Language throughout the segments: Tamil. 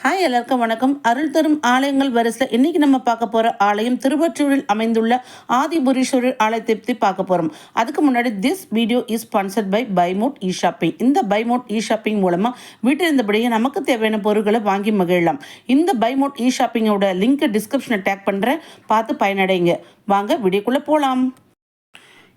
ஹாய் எல்லாருக்கும் வணக்கம். அருள் தரும் ஆலயங்கள் வரிசையில் இன்னைக்கு நம்ம பார்க்க போகிற ஆலயம் திருவற்றூரில் அமைந்துள்ள ஆதிபுரீஸ்வரர் ஆலயத்தை பற்றி பார்க்க போகிறோம் அதுக்கு முன்னாடி this video is sponsored by Buymode e shopping இந்த பைமோட் இ ஷாப்பிங் மூலமாக வீட்டில் இருந்தபடியே நமக்கு தேவையான பொருட்களை வாங்கி மகிழலாம். இந்த பைமோட் இ ஷாப்பிங்கோட லிங்க்கை டிஸ்கிரிப்ஷனை டேக் பண்ணுறேன் பார்த்து பயனடைங்க. வாங்க வீடியோக்குள்ளே போகலாம்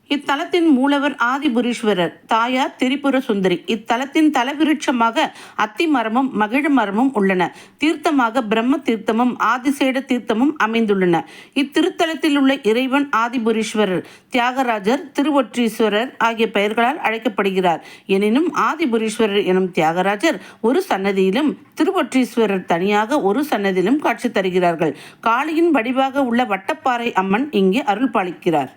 இத்தலத்தின் மூலவர் ஆதிபுரீஸ்வரர் தாயார் திரிபுர சுந்தரி இத்தலத்தின் தலவிருட்சமாக அத்தி மரமும் மகிழ மரமும் உள்ளன. தீர்த்தமாக பிரம்ம தீர்த்தமும் ஆதிசேட தீர்த்தமும் அமைந்துள்ளன. இத்திருத்தலத்தில் உள்ள இறைவன் ஆதிபுரீஸ்வரர் தியாகராஜர் திருவொற்றீஸ்வரர் ஆகிய பெயர்களால் அழைக்கப்படுகிறார். எனினும் ஆதிபுரீஸ்வரர் எனும் தியாகராஜர் ஒரு சன்னதியிலும் திருவொற்றீஸ்வரர் தனியாக ஒரு சன்னதியிலும் காட்சி தருகிறார்கள். காளியின் வடிவாக உள்ள வட்டப்பாறை அம்மன் இங்கே அருள் பாலிக்கிறார்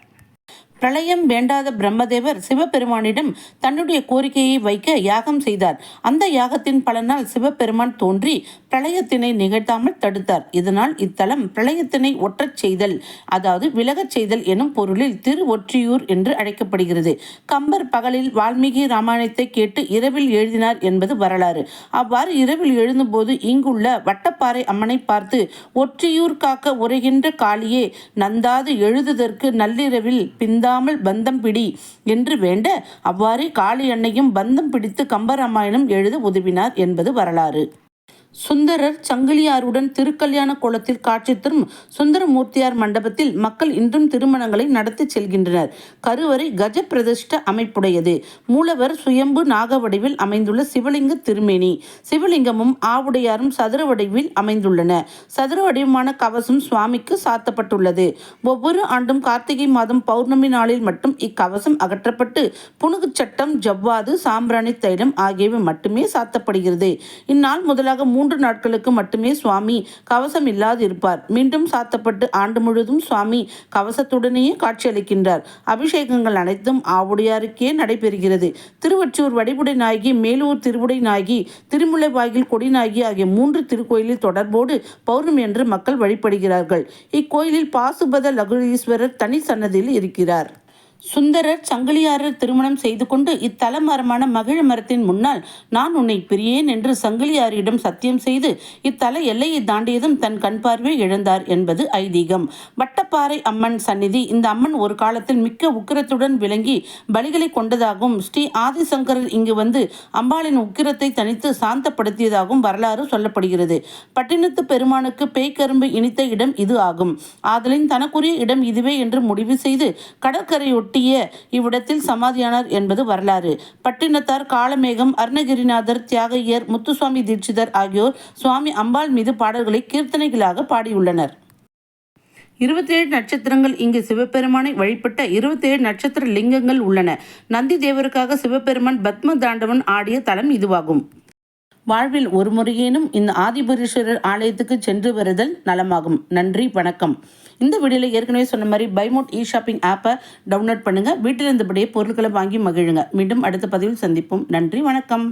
பிரளயம் வேண்டாத பிரம்மதேவர் சிவபெருமானிடம் தன்னுடைய கோரிக்கையை வைக்க யாகம் செய்தார். அந்த யாகத்தின் பலனால் சிவபெருமான் தோன்றி பிரளயத்தினை நிகழ்த்தாமல் தடுத்தார். இதனால் இத்தலம் பிரளயத்தினை ஒற்றச் செய்தல் அதாவது விலகச் செய்தல் எனும் பொருளில் திரு ஒற்றியூர் என்று அழைக்கப்படுகிறது. கம்பர் பகலில் வால்மீகி ராமாயணத்தை கேட்டு இரவில் எழுதினார் என்பது வரலாறு. அவ்வாறு இரவில் எழுதும்போது இங்குள்ள வட்டப்பாறை அம்மனை பார்த்து ஒற்றியூர் காக்க உரைகின்ற காளியே நந்தாது எழுதுதற்கு நள்ளிரவில் பிந்தா இல்லாமல் பந்தம் பிடி என்று வேண்ட அவ்வாறே காளி அன்னையும் பந்தம் பிடித்து கம்பராமாயணம் எழுத உதவினார் என்பது வரலாறு. சுந்தரர் சங்கிலியாருடன் திருக்கல்யாண கோலத்தில் காட்சி தரும் சுந்தரமூர்த்தியார் மண்டபத்தில் மக்கள் இன்றும் திருமணங்களை நடத்தி செல்கின்றனர். கருவறை கஜ பிரதிஷ்ட அமைப்புடையது. மூலவர் சுயம்பு நாக வடிவில் அமைந்துள்ள சிவலிங்க திருமேனி. சிவலிங்கமும் ஆவுடையாரும் சதுர வடிவில் அமைந்துள்ளன. சதுர வடிவமான கவசம் சுவாமிக்கு சாத்தப்பட்டுள்ளது. ஒவ்வொரு ஆண்டும் கார்த்திகை மாதம் பௌர்ணமி நாளில் மட்டும் இக்கவசம் அகற்றப்பட்டு புனுகு சட்டம் ஜவ்வாது சாம்பிராணி தைலம் ஆகியவை மட்டுமே சாத்தப்படுகிறது. இந்நாள் முதலாக மூன்று மூன்று நாட்களுக்கு மட்டுமே சுவாமி கவசம் இல்லாது இருப்பார் மீண்டும் சாத்தப்பட்டு ஆண்டு முழுவதும் சுவாமி கவசத்துடனேயே காட்சியளிக்கின்றார். அபிஷேகங்கள் அனைத்தும் ஆவுடையாருக்கே நடைபெறுகிறது. திருவற்றூர் வடிவுடை நாயகி மேலூர் திருவுடை நாயகி திருமுல்லைவாயில் கொடிநாயகி ஆகிய மூன்று திருக்கோயிலில் தொடர்போடு பௌர்ணமி என்று மக்கள் வழிபடுகிறார்கள். இக்கோயிலில் பாசுபத லகுலீஸ்வரர் தனி சன்னதியில் இருக்கிறார். சுந்தரர் சங்கிலியாரர் திருமணம் செய்து கொண்டு இத்தல மரமான மகிழ மரத்தின் முன்னால் நான் உன்னை பிரியேன் என்று சங்கிலியாரிடம் சத்தியம் செய்து இத்தல எல்லையை தாண்டியதும் தன் கண் பார்வை இழந்தார் என்பது ஐதீகம். வட்டப்பாறை அம்மன் சந்நிதி இந்த அம்மன் ஒரு காலத்தில் மிக்க உக்கிரத்துடன் விளங்கி பலிகளை கொண்டதாகவும் ஸ்ரீ ஆதிசங்கரர் இங்கு வந்து அம்பாளின் உக்கிரத்தை தனித்து சாந்தப்படுத்தியதாகவும் வரலாறு சொல்லப்படுகிறது. பட்டினத்து பெருமானுக்கு பேய்கரும்பு இனித்த இடம் இது ஆகும். ஆதலின் தனக்குரிய இடம் இதுவே என்று முடிவு செய்து கடற்கரையொட்டி ஒட்டிய இவ்விடத்தில் சமாதியானார் என்பது வரலாறு. பட்டினத்தார் காலமேகம் அருணகிரிநாதர் தியாகையர் முத்துசுவாமி தீட்சிதர் ஆகியோர் சுவாமி அம்பாள் மீது பாடல்களை கீர்த்தனைகளாக பாடியுள்ளனர். இருபத்தேழு நட்சத்திரங்கள் இங்கு சிவபெருமானை வழிபட்ட இருபத்தேழு நட்சத்திர லிங்கங்கள் உள்ளன. நந்தி தேவருக்காக சிவபெருமான் பத்ம தாண்டவன் ஆடிய தலம் இதுவாகும். வாழ்வில் ஒரு முறையேனும் இந்த ஆதிபுரீஸ்வரர் ஆலயத்துக்கு சென்று வருதல் நலமாகும். நன்றி வணக்கம். இந்த வீடியோவில் ஏற்கனவே சொன்ன மாதிரி பைமோட் இ ஷாப்பிங் ஆப்பை டவுன்லோட் பண்ணுங்கள் வீட்டில் இருந்தபடியே பொருட்களை வாங்கி மகிழுங்க. மீண்டும் அடுத்த பதிவில் சந்திப்போம். நன்றி வணக்கம்.